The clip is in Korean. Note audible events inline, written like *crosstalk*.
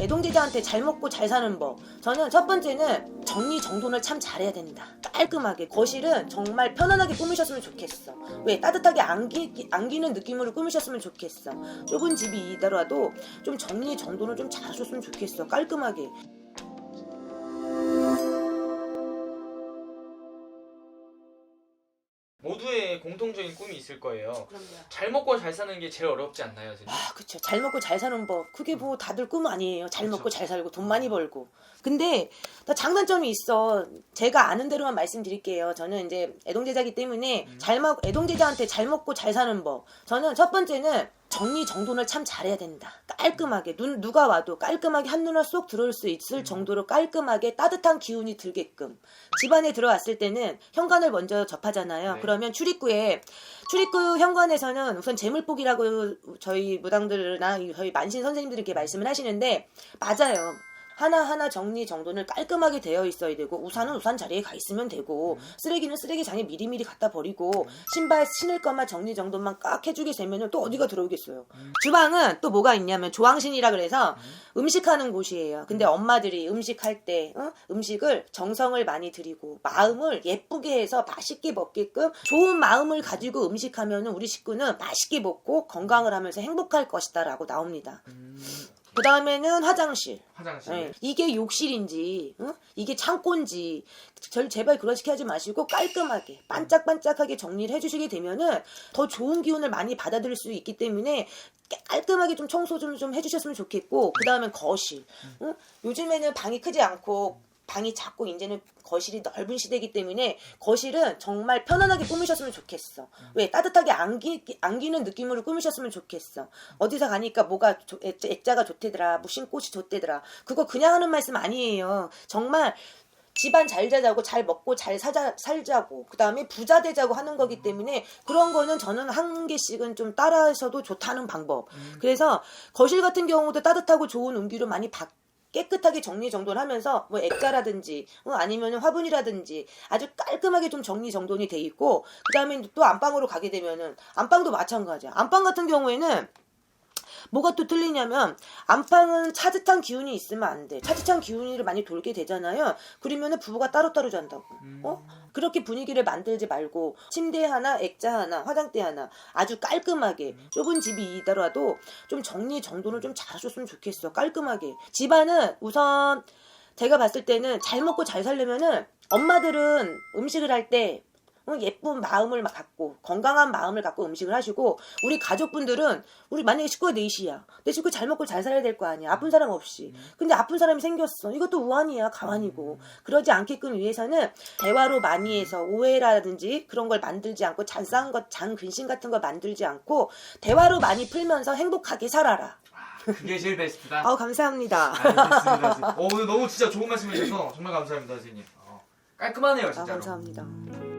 애동제자한테 잘 먹고 잘 사는 법. 저는 첫 번째는 정리 정돈을 참 잘해야 된다. 깔끔하게 거실은 정말 편안하게 꾸미셨으면 좋겠어. 왜 따뜻하게 안기, 안기는 느낌으로 꾸미셨으면 좋겠어. 좁은 집이더라도 좀 정리 정돈을 좀 잘하셨으면 좋겠어. 깔끔하게. 모두의 공통적인 꿈이 있을 거예요. 그럼요. 잘 먹고 잘 사는 게 제일 어렵지 않나요, 선생님? 아, 그쵸. 잘 먹고 잘 사는 법. 그게 뭐 다들 꿈 아니에요. 잘. 먹고 잘 살고 돈 많이 벌고. 근데 나 장단점이 있어. 제가 아는 대로만 말씀드릴게요. 저는 이제 애동제자기 때문에 음. 잘 먹, 애동제자한테 잘 먹고 잘 사는 법. 저는 첫 번째는 정리 정돈을 참 잘해야 된다. 깔끔하게 눈 누가 와도 깔끔하게 한눈에 쏙 들어올 수 있을 정도로 깔끔하게 따뜻한 기운이 들게끔 집안에 들어왔을 때는 현관을 먼저 접하잖아요. 네. 그러면 출입구에 출입구 현관에서는 우선 재물복이라고 저희 무당들이나 저희 만신 선생님들께 말씀을 하시는데 맞아요. 하나하나 정리 정돈을 깔끔하게 되어 있어야 되고 우산은 우산 자리에 가 있으면 되고 쓰레기는 쓰레기 장에 미리미리 갖다 버리고 신발 신을 것만 정리 정돈만 깍 해주게 되면 또 어디가 들어오겠어요. 주방은 또 뭐가 있냐면 조항신이라 그래서 음식하는 곳이에요. 근데 엄마들이 음식할 때 어? 음식을 정성을 많이 들이고 마음을 예쁘게 해서 맛있게 먹게끔 좋은 마음을 가지고 음식하면 우리 식구는 맛있게 먹고 건강을 하면서 행복할 것이다라고 나옵니다. 음, 그 다음에는 화장실. 화장실. 예, 이게 욕실인지, 어? 이게 창고인지, 절 제발 그러시게 하지 마시고 깔끔하게, 반짝반짝하게 정리를 해주시게 되면은 더 좋은 기운을 많이 받아들일 수 있기 때문에 깔끔하게 좀 청소 좀, 좀 해주셨으면 좋겠고, 그 다음엔 거실. 어? 요즘에는 방이 크지 않고, 방이 작고 이제는 거실이 넓은 시대이기 때문에 거실은 정말 편안하게 꾸미셨으면 좋겠어. 왜 따뜻하게 안기, 안기는 느낌으로 꾸미셨으면 좋겠어. 어디서 가니까 뭐가 조- 액자, 액자 가 좋대더라, 무슨 꽃이 좋대더라. 그거 그냥 하는 말씀 아니에요. 정말 집안 잘 자자고 잘 먹고 잘 사자, 살자고 그 다음에 부자 되자고 하는 거기 때문에 그런 거는 저는 한 개씩은 좀 따라하셔도 좋다는 방법. 그래서 거실 같은 경우도 따뜻하고 좋은 온기로 많이 바, 깨끗하게 정리정돈을 하면서 뭐 액자라든지 어, 아니면 화분이라든지 아주 깔끔하게 좀 정리정돈이 돼 있고 그 다음에 또 안방으로 가게 되면은 안방도 마찬가지야. 안방 같은 경우에는 뭐가 또 틀리냐면 안방은 차듯한 기운이 있으면 안 돼. 차듯한 기운이 많이 돌게 되잖아요. 그러면은 부부가 따로따로 잔다고. 어? 그렇게 분위기를 만들지 말고 침대 하나, 액자 하나, 화장대 하나 아주 깔끔하게 좁은 집이더라도 좀 정리 정돈을 좀 잘하셨으면 좋겠어. 깔끔하게. 집안은 우선 제가 봤을 때는 잘 먹고 잘 살려면은 엄마들은 음식을 할때 어, 예쁜 마음을 막 갖고 건강한 마음을 갖고 음식을 하시고 우리 가족분들은 우리 만약에 식구가 넷이야. 내 식구 잘 먹고 잘 살아야 될 거 아니야. 아픈 사람 없이. 근데 아픈 사람이 생겼어. 이것도 우환이야 가환이고. 그러지 않게끔 위해서는 대화로 많이 해서 오해라든지 그런 걸 만들지 않고 잔싸한 것 잔근심 같은 걸 만들지 않고 대화로 많이 풀면서 행복하게 살아라. 그게 제일 베스트다. 아우 감사합니다. 알겠습니다. *laughs* 어, 오늘 너무 진짜 좋은 말씀 해주셔서 정말 감사합니다, 선생님. 어, 깔끔하네요, 아 진짜로. 감사합니다